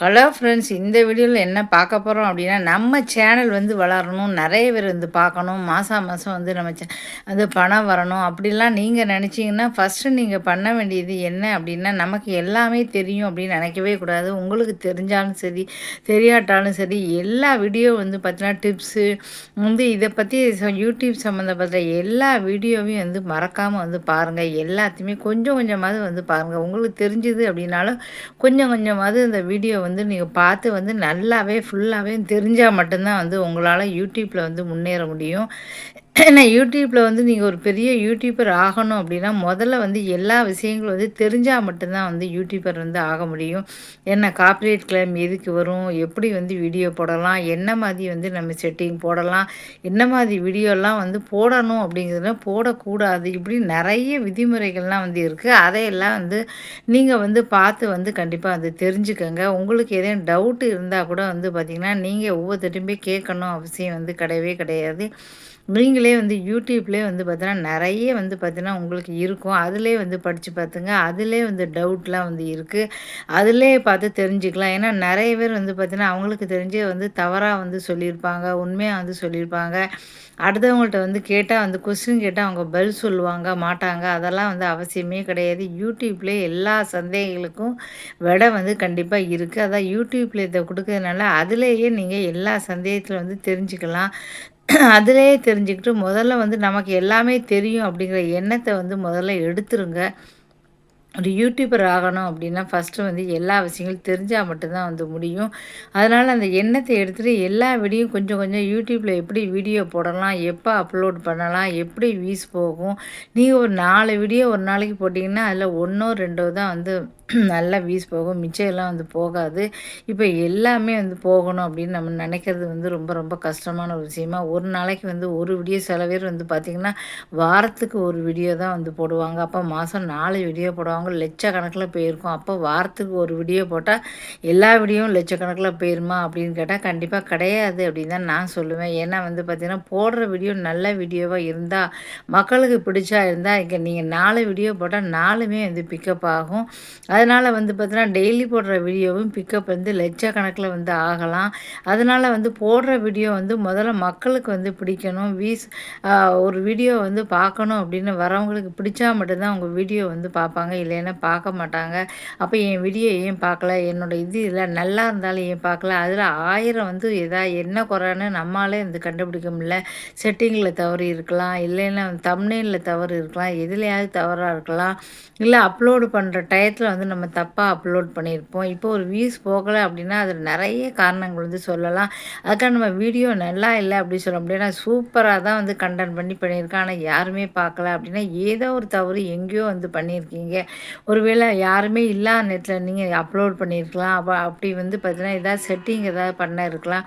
Hello friends இந்த வீடியோவில் என்ன பார்க்க போகிறோம் அப்படின்னா நம்ம சேனல் வந்து வளரணும். நிறைய பேர் வந்து பார்க்கணும். மாதம் மாதம் வந்து நம்ம சே அது பணம் வரணும். அப்படிலாம் நீங்கள் நினச்சிங்கன்னா ஃபஸ்ட்டு நீங்கள் பண்ண வேண்டியது என்ன அப்படின்னா நமக்கு எல்லாமே தெரியும் அப்படின்னு நினைக்கவே கூடாது. உங்களுக்கு தெரிஞ்சாலும் சரி தெரியாட்டாலும் சரி எல்லா வீடியோ வந்து பார்த்தீங்கன்னா டிப்ஸு வந்து இதை பற்றி யூடியூப் சம்மந்தப்பட்ட எல்லா வீடியோவையும் வந்து மறக்காமல் வந்து பாருங்கள் எல்லாத்தையுமே கொஞ்சம் கொஞ்சமாவது வந்து பாருங்கள் உங்களுக்கு தெரிஞ்சுது அப்படின்னாலும் கொஞ்சம் கொஞ்சமாவது இந்த வீடியோ வந்து நீங்கள் பார்த்து வந்து நல்லாவே ஃபுல்லாகவே தெரிஞ்சால் மட்டும்தான் வந்து உங்களால் யூடியூப்பில் வந்து முன்னேற முடியும். ஏன்னா யூடியூப்பில் வந்து நீங்கள் ஒரு பெரிய யூடியூபர் ஆகணும் அப்படின்னா முதல்ல வந்து எல்லா விஷயங்களும் வந்து தெரிஞ்சால் மட்டும்தான் வந்து யூடியூபர் வந்து ஆக முடியும். என்ன காப்பிரைட் கிளைம் எதுக்கு வரும்? எப்படி வந்து வீடியோ போடலாம்? என்ன மாதிரி வந்து நம்ம செட்டிங் போடலாம்? என்ன மாதிரி வீடியோலாம் வந்து போடணும் அப்படிங்கிறதுல போடக்கூடாது இப்படி நிறைய விதிமுறைகள்லாம் வந்து இருக்குது அதையெல்லாம் வந்து நீங்கள் வந்து பார்த்து வந்து கண்டிப்பாக வந்து தெரிஞ்சுக்கோங்க. உங்களுக்கு எதையும் டவுட்டு இருந்தால் கூட வந்து பார்த்திங்கன்னா நீங்கள் ஒவ்வொருத்தட்டும் கேட்கணும் அவசியம் வந்து கிடையவே கிடையாது. நீங்கள் வந்து யூடியூப்லேயே வந்து பார்த்தீங்கன்னா நிறைய வந்து பார்த்தீங்கன்னா உங்களுக்கு இருக்கும். அதிலே வந்து படித்து பார்த்துங்க அதிலே வந்து டவுட்லாம் வந்து இருக்குது அதிலே பார்த்து தெரிஞ்சுக்கலாம். ஏன்னா நிறைய பேர் வந்து பார்த்தீங்கன்னா அவங்களுக்கு தெரிஞ்சு வந்து தவறாக வந்து சொல்லியிருப்பாங்க. உண்மையாக வந்து சொல்லியிருப்பாங்க. அடுத்தவங்கள்ட்ட வந்து கேட்டால் வந்து கொஸ்டின் கேட்டால் அவங்க பதில் சொல்லுவாங்க மாட்டாங்க. அதெல்லாம் வந்து அவசியமே கிடையாது. யூடியூப்லேயே எல்லா சந்தேகங்களுக்கும் விட வந்து கண்டிப்பாக இருக்குது அதான் யூடியூப்பில் இதை கொடுக்கறதுனால அதுலேயே நீங்கள் எல்லா சந்தேகத்தில் வந்து தெரிஞ்சுக்கலாம். அதிலே தெரிஞ்சுக்கிட்டு முதல்ல வந்து நமக்கு எல்லாமே தெரியும் அப்படிங்கிற எண்ணத்தை வந்து முதல்ல எடுத்துருங்க. ஒரு யூடியூபர் ஆகணும் அப்படின்னா ஃபஸ்ட்டு வந்து எல்லா விஷயங்களும் தெரிஞ்சால் மட்டும்தான் வந்து முடியும். அதனால் அந்த எண்ணத்தை எடுத்துகிட்டு எல்லா வீடியோ கொஞ்சம் கொஞ்சம் யூடியூப்பில் எப்படி வீடியோ போடலாம் எப்போ அப்லோட் பண்ணலாம் எப்படி வீஸ் போகும் நீங்கள் ஒரு நாலு வீடியோ ஒரு நாளைக்கு போட்டிங்கன்னா அதில் ஒன்றோ ரெண்டோ தான் வந்து நல்லா வீஸ் போகும் மிச்சம் எல்லாம் வந்து போகாது. இப்போ எல்லாமே வந்து போகணும் அப்படின்னு நம்ம நினைக்கிறது வந்து ரொம்ப ரொம்ப கஷ்டமான ஒரு விஷயமா. ஒரு நாளைக்கு வந்து ஒரு வீடியோ சில பேர் வந்து பார்த்திங்கன்னா வாரத்துக்கு ஒரு வீடியோ தான் வந்து போடுவாங்க. அப்போ மாதம் நாலு வீடியோ போடுவாங்க. லட்சக்கணக்கில் போயிருக்கும். அப்போ வாரத்துக்கு ஒரு வீடியோ போட்டால் எல்லா வீடியோவும் லட்சக்கணக்கில் போயிருமா அப்படின்னு கேட்டால் கண்டிப்பாக கிடையாது அப்படின்னு தான் நான் சொல்லுவேன். ஏன்னா வந்து பார்த்திங்கன்னா போடுற வீடியோ நல்ல வீடியோவாக இருந்தால் மக்களுக்கு பிடிச்சா இருந்தால் இங்கே நீங்கள் நாலு வீடியோ போட்டால் நாலுமே வந்து பிக்கப் ஆகும். அது அதனால் வந்து பார்த்தீங்கன்னா டெய்லி போடுற வீடியோவும் பிக்கப் வந்து லட்சக்கணக்கில் வந்து ஆகலாம். அதனால் வந்து போடுற வீடியோ வந்து முதல்ல மக்களுக்கு வந்து பிடிக்கணும். வீஸ் ஒரு வீடியோ வந்து பார்க்கணும் அப்படின்னு வரவங்களுக்கு பிடிச்சா மட்டும்தான் அவங்க வீடியோ வந்து பார்ப்பாங்க. இல்லைன்னா பார்க்க மாட்டாங்க. அப்போ என் வீடியோ ஏன் பார்க்கல? என்னோட இது இல்லை. நல்லா இருந்தாலும் ஏன் பார்க்கல? அதில் ஆயிரம் வந்து எதா என்ன குறைன்னு நம்மளாலே வந்து கண்டுபிடிக்க முடியல. செட்டிங்கில் தவறு இருக்கலாம். இல்லைன்னா தம்னேலில் தவறு இருக்கலாம். எதுலையாவது தவறாக இருக்கலாம். இல்லை அப்லோடு பண்ணுற டயத்தில் வந்து நம்ம தப்பாக அப்லோட் பண்ணியிருப்போம் இப்போ ஒரு வியூஸ் போகலை அப்படின்னா அதில் நிறைய காரணங்கள் வந்து சொல்லலாம். அதுக்காக நம்ம வீடியோ நல்லா இல்லை அப்படி சொல்ல அப்படின்னா சூப்பராக தான் வந்து கண்டென்ட் பண்ணி பண்ணியிருக்கேன். ஆனால் யாருமே பார்க்கல அப்படின்னா ஏதோ ஒரு தவறு எங்கேயோ வந்து பண்ணியிருக்கீங்க. ஒருவேளை யாருமே இல்லாத நெட்டில் நீங்கள் அப்லோட் பண்ணியிருக்கலாம். அப்போ அப்படி வந்து பார்த்தீங்கன்னா ஏதாவது செட்டிங் ஏதாவது பண்ண இருக்கலாம்.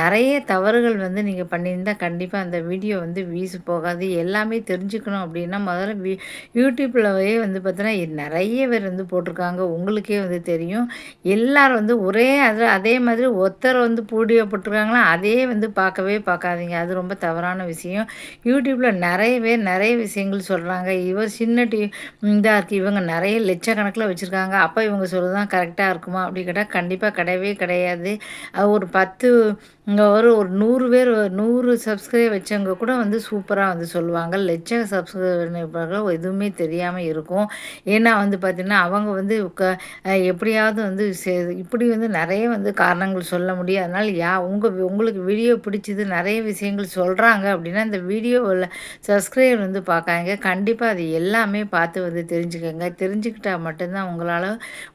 நிறைய தவறுகள் வந்து நீங்கள் பண்ணியிருந்தால் கண்டிப்பாக அந்த வீடியோ வந்து வீசு போகாது. எல்லாமே தெரிஞ்சுக்கணும் அப்படின்னா முதல்ல வீ யூடியூப்லவே வந்து பார்த்தீங்கன்னா நிறைய பேர் வந்து போட்டிருக்காங்க இருக்காங்க உங்களுக்கே வந்து தெரியும். எல்லோரும் வந்து ஒரே அது அதே மாதிரி ஒருத்தர் வந்து பூடியோ போட்டிருக்காங்களா அதே வந்து பார்க்கவே பார்க்காதீங்க. அது ரொம்ப தவறான விஷயம். யூடியூப்பில் நிறைய பேர் நிறைய விஷயங்கள் சொல்கிறாங்க இவர் சின்ன டி இதாக இருக்குது இவங்க நிறைய லட்சக்கணக்கில் வச்சுருக்காங்க. அப்போ இவங்க சொல்லுதான் கரெக்டாக இருக்குமா? அப்படி கேட்டால் கண்டிப்பாக கிடையவே கிடையாது. ஒரு பத்து இங்கே ஒரு ஒரு நூறு பேர் நூறு சப்ஸ்கிரைப் வச்சவங்க கூட வந்து சூப்பராக வந்து சொல்லுவாங்க. லட்சம் சப்ஸ்கிரைபர்கள் எதுவுமே தெரியாமல் இருக்கும். ஏன்னா வந்து பார்த்திங்கன்னா அவங்க வந்து க எப்படியாவது வந்து இப்படி வந்து நிறைய வந்து காரணங்கள் சொல்ல முடியும். அதனால் யா உங்கள் உங்களுக்கு வீடியோ பிடிச்சது நிறைய விஷயங்கள் சொல்கிறாங்க அப்படின்னா இந்த வீடியோவில் சப்ஸ்கிரைபர் வந்து பார்க்காங்க கண்டிப்பாக அது எல்லாமே பார்த்து வந்து தெரிஞ்சுக்கோங்க. தெரிஞ்சுக்கிட்டால் மட்டும்தான் உங்களால்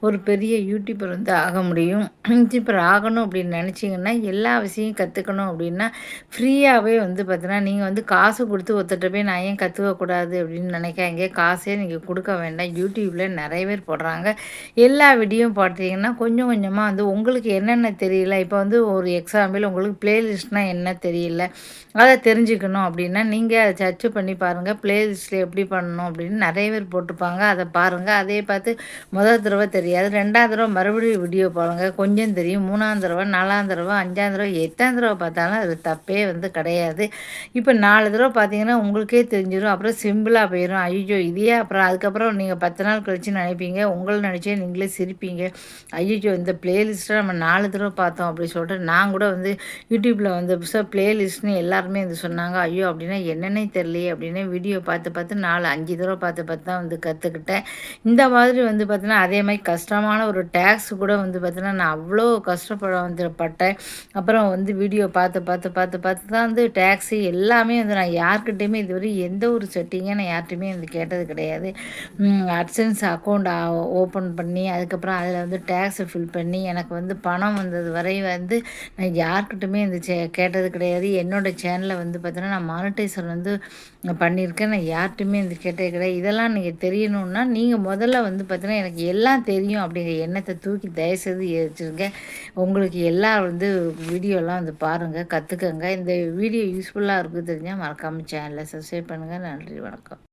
ஒரு பெரிய யூடியூபர் வந்து ஆக முடியும். யூடியூபர் ஆகணும் அப்படின்னு நினச்சிங்கன்னா எல்லா விஷயம் விஷயம் கற்றுக்கணும் அப்படின்னா ஃப்ரீயாகவே வந்து பார்த்தீங்கன்னா நீங்கள் வந்து காசு கொடுத்து ஒத்துட்டு போய் நான் ஏன் கற்றுக்கக்கூடாது அப்படின்னு நினைக்காங்க காசே நீங்கள் கொடுக்க வேண்டாம். யூடியூப்பில் நிறைய பேர் போடுறாங்க. எல்லா வீடியோவும் பார்த்தீங்கன்னா கொஞ்சம் கொஞ்சமாக வந்து உங்களுக்கு என்னென்ன தெரியல இப்போ வந்து ஒரு எக்ஸாம்பிள் உங்களுக்கு பிளேலிஸ்ட்னால் என்ன தெரியல அதை தெரிஞ்சுக்கணும் அப்படின்னா நீங்கள் அதை சர்ச் பண்ணி பாருங்கள் ப்ளேலிஸ்ட்டில் எப்படி பண்ணணும் அப்படின்னு நிறைய பேர் போட்டிருப்பாங்க. அதை பாருங்கள் அதே பார்த்து முதல் தடவை தெரியாது. ரெண்டாவது தடவை மறுபடியும் வீடியோ பாருங்கள் கொஞ்சம் தெரியும். மூணாம் தடவை நாலாம் தடவை அஞ்சாம் தடவை எத்தனை தடவை பார்த்தாலும் அது தப்பே வந்து கிடையாது. இப்போ நாலு தடவை பார்த்தீங்கன்னா உங்களுக்கே தெரிஞ்சிடும் அப்புறம் சிம்பிளாக போயிடும் ஐயோ இதையே அப்புறம் அதுக்கப்புறம் நீங்கள் பத்து நாள் கழிச்சு நினைப்பீங்க. உங்களை நினச்சே நீங்களே சிரிப்பீங்க. ஐயோ இந்த பிளேலிஸ்ட்டை நம்ம நாலு தடவை பார்த்தோம் அப்படி சொல்லிட்டு நான் கூட வந்து யூடியூப்பில் வந்து புதுசாக பிளேலிஸ்ட்னு எல்லாருமே வந்து சொன்னாங்க. ஐயோ அப்படின்னா என்னென்னே தெரியலையே அப்படின்னு வீடியோ பார்த்து பார்த்து நாலு அஞ்சு தடவை பார்த்து பார்த்து தான் வந்து கற்றுக்கிட்டேன் இந்த மாதிரி வந்து பார்த்தீங்கன்னா அதே மாதிரி கஷ்டமான ஒரு டேக்ஸ் கூட வந்து பார்த்தீங்கன்னா நான் அவ்வளோ கஷ்டப்பட வந்து பட்டேன். அப்புறம் வந்து வீடியோ பார்த்து பார்த்து பார்த்து பார்த்து தான் வந்து டேக்ஸு எல்லாமே வந்து நான் யார்கிட்டையுமே இதுவரை எந்த ஒரு செட்டிங்கே நான் யார்கிட்டையுமே வந்து கேட்டது கிடையாது. அட்சன்ஸ் அக்கௌண்ட் ஓப்பன் பண்ணி அதுக்கப்புறம் அதில் வந்து டேக்ஸை ஃபில் பண்ணி எனக்கு வந்து பணம் வந்தது வரை வந்து நான் யார்கிட்டையுமே இந்த சே கேட்டது கிடையாது. என்னோடய சேனலில் வந்து பார்த்தீங்கன்னா நான் மானிட்டைசர் வந்து பண்ணியிருக்கேன். நான் யார்கிட்டையுமே இந்த கேட்டது கிடையாது. இதெல்லாம் நீங்கள் தெரியணுன்னா நீங்கள் முதல்ல வந்து பார்த்தீங்கன்னா எனக்கு எல்லாம் தெரியும் அப்படிங்கிற எண்ணத்தை தூக்கி தயவுசெய்து வச்சுருங்க உங்களுக்கு எல்லாம் வந்து வீடியோலாம் வந்து பாருங்கள் கற்றுக்கங்க இந்த வீடியோ யூஸ்ஃபுல்லாக இருக்குது தெரிஞ்சால் மறக்காமல் சேனலை சப்ஸ்கிரைப் பண்ணுங்கள் நன்றி வணக்கம்.